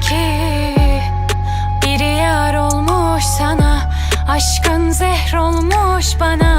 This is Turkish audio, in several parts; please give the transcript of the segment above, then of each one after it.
ki biri yar olmuş sana Aşkın zehr olmuş bana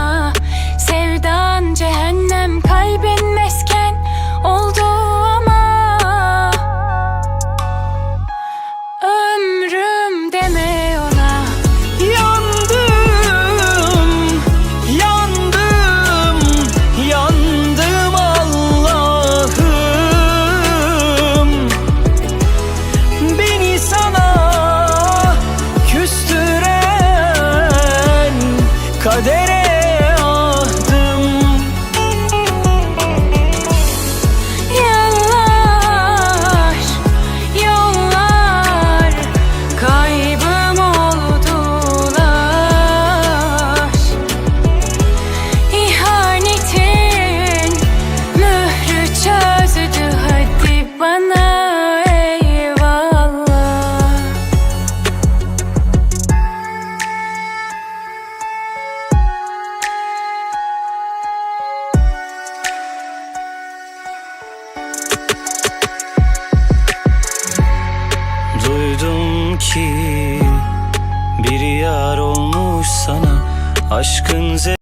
Duydum ki bir yar olmuş sana. Aşkın